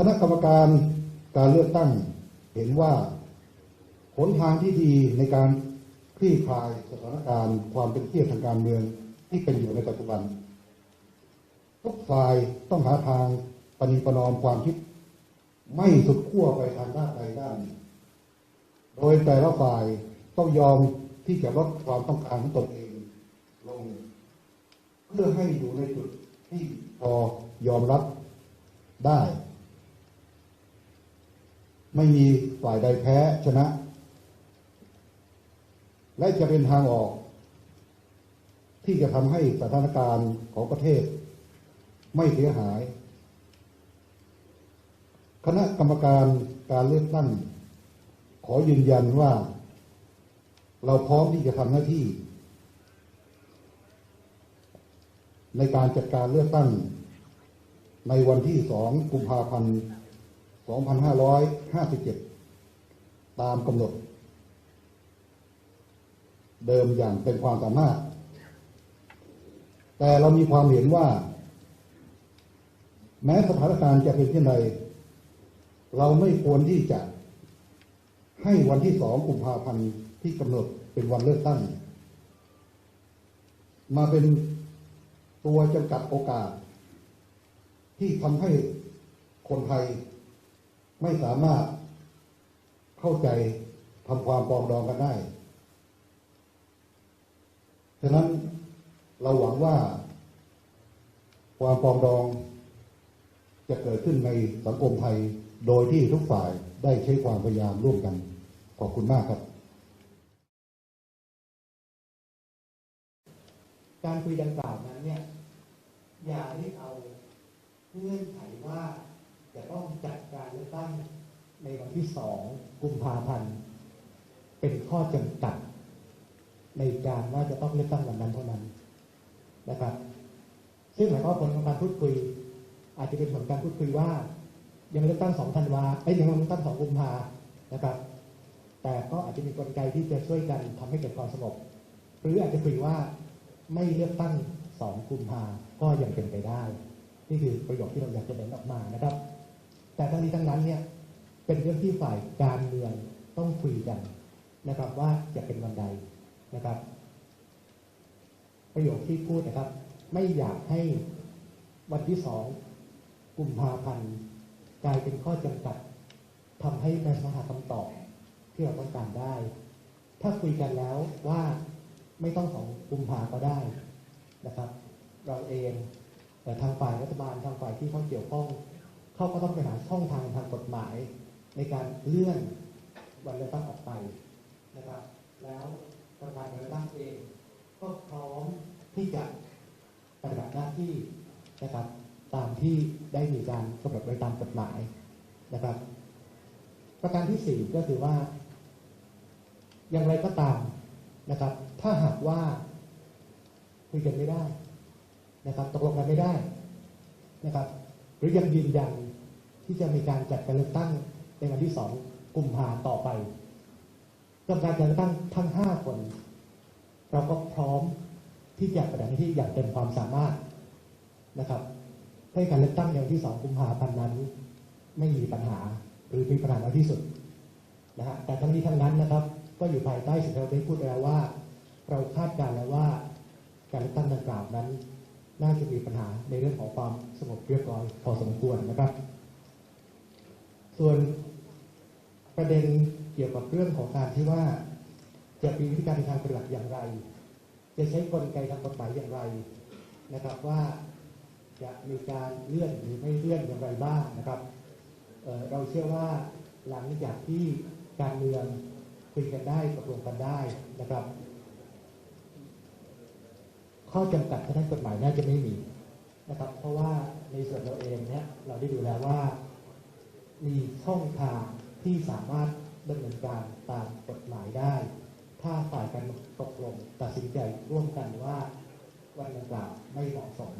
คณะกรรมการการเลือกตั้งเห็นว่าหนทางที่ดีในการคลี่คลายสถานการณ์ความเป็นเครียดทางการเมืองที่เป็นอยู่ในปัจจุบัน ทุกฝ่ายต้องหาทางปณีปนอมความคิด ไม่สุดขั้วไปทางด้านใดด้านหนึ่งโดยแต่ละฝ่ายต้องยอมที่จะลดความต้องการของตนเองลง เพื่อให้อยู่ในจุดที่พอยอมรับได้ ไม่มีฝ่ายใดแพ้ชนะ และจะเป็นทางออก ที่จะทำให้สถานการณ์ของประเทศ ไม่เสียหาย คณะกรรมการการเลือกตั้ง ขอยืนยันว่า เราพร้อมที่จะทำหน้าที่ ในการจัดการเลือกตั้ง ในวันที่ 2 กุมภาพันธ์ 2557 ตามกำหนด เดิมอย่างเป็นความสามารถ แต่เรามีความเห็นว่า แม้สถานการณ์จะเป็นเช่นไรเราไม่ควรที่จะให้วันที่สองกุมภาพันธ์ที่กำหนดเป็นวันเลือกตั้ง มาเป็นตัวจำกัดโอกาส ที่ทำให้คนไทย ไม่สามารถเข้าใจทำความปองดองกันได้ ฉะนั้นเราหวังว่า ความปองดอง จะเกิดขึ้นในสังคมไทย โดยที่ทุกฝ่ายได้ใช้ความพยายามร่วมกัน ขอบคุณมากครับ การคุยดังกล่าวนั้นเนี่ย อย่าได้เอาเงื่อนไขว่า จะต้องจัดการเลือกตั้งในวันที่สองกุมภาพันธ์เป็นข้อจำกัด ในการว่าจะต้องเลือกตั้งวันนั้นเท่านั้นนะครับ ซึ่งหมายความว่าผลของการพูดคุย อาจจะเป็นผลการพูดคุยว่า ยังเลือกตั้งสองธันวาไอ้ยังเลือกตั้งสองกุมภานะครับ แต่ก็อาจจะมีกลไกที่จะช่วยกันทำให้เกิดความสงบหรืออาจจะคุยว่าไม่เลือกตั้งสองกุมภาก็ยังเป็นไปได้ นี่คือประโยคที่เราอยากจะเน้นออกมานะครับ แต่ทั้งนี้ทั้งนั้นเนี่ยเป็นเรื่องที่ฝ่ายการเมืองต้องคุยกันนะครับว่าจะเป็นวันใดนะครับ ประโยคที่พูดนะครับ ไม่อยากให้วันที่สองกุมภาพันธ์กลายเป็นข้อจำกัดทำให้ไม่สามารถหาคำตอบที่เราต้องการได้ ถ้าคุยกันแล้วว่าไม่ต้องของกุมภาก็ได้นะครับ เราเองแต่ทางฝ่ายรัฐบาลทางฝ่ายที่เขาเกี่ยวข้อง เขาก็ต้องไปหาช่องทางทางกฎหมาย ในการเลื่อนวันเลือกตั้งออกไปนะครับ แล้วประธานการเลือกตั้งเองก็พร้อมที่จะปฏิบัติหน้าที่นะครับ ตามที่ได้มีการกำหนดไว้ตามกฎหมายนะครับ ประการที่สี่ก็คือว่า อย่างไรก็ตามนะครับ ถ้าหากว่าคุยกันไม่ได้นะครับ ตกลงกันไม่ได้นะครับ หรือยังยืนยัน ที่จะมีการจัดการเลือกตั้งในวันที่สองกุมภาต่อไปกรรมการการเลือกตั้งทั้งห้าคน เราก็พร้อมที่จะปฏิบัติหน้าที่อย่างเต็มความสามารถนะครับให้การเลือกตั้งในวันที่สองกุมภาพันธ์นั้น ไม่มีปัญหาหรือมีปัญหาน้อยที่สุดนะฮะแต่ทั้งนี้ทั้งนั้นนะครับ ก็อยู่ภายใต้สิ่งที่เราได้พูดแล้วว่า เราคาดการณ์แล้วว่าการเลือกตั้งดังกล่าวนั้น น่าจะมีปัญหาในเรื่องของความสงบเรียบร้อยพอสมควรนะครับ ส่วนประเด็นเกี่ยวกับเรื่องของการที่ว่า จะมีวิธีการทางเปฏิบัติอย่างไร จะใช้กลไกทางกฎหมายอย่างไรนะครับว่าจะมีการเลื่อนหรือไม่เลื่อนอย่างไรบ้างนะครับเเราเชื่อว่าหลังจากที่การเมืองคุยกันได้ตกลงกันได้นะครับ ข้อจำกัดทางด้านกฎหมายน่าจะไม่มีนะครับ เพราะว่าในส่วนเราเองเนี่ยเราได้ดูแล้วว่า มีช่องทางที่สามารถดำเนินการตามกฎหมายได้ ถ้าฝ่ายการตกลงตัดสินใจร่วมกันว่าวันดังกล่าวไม่เหมาะสม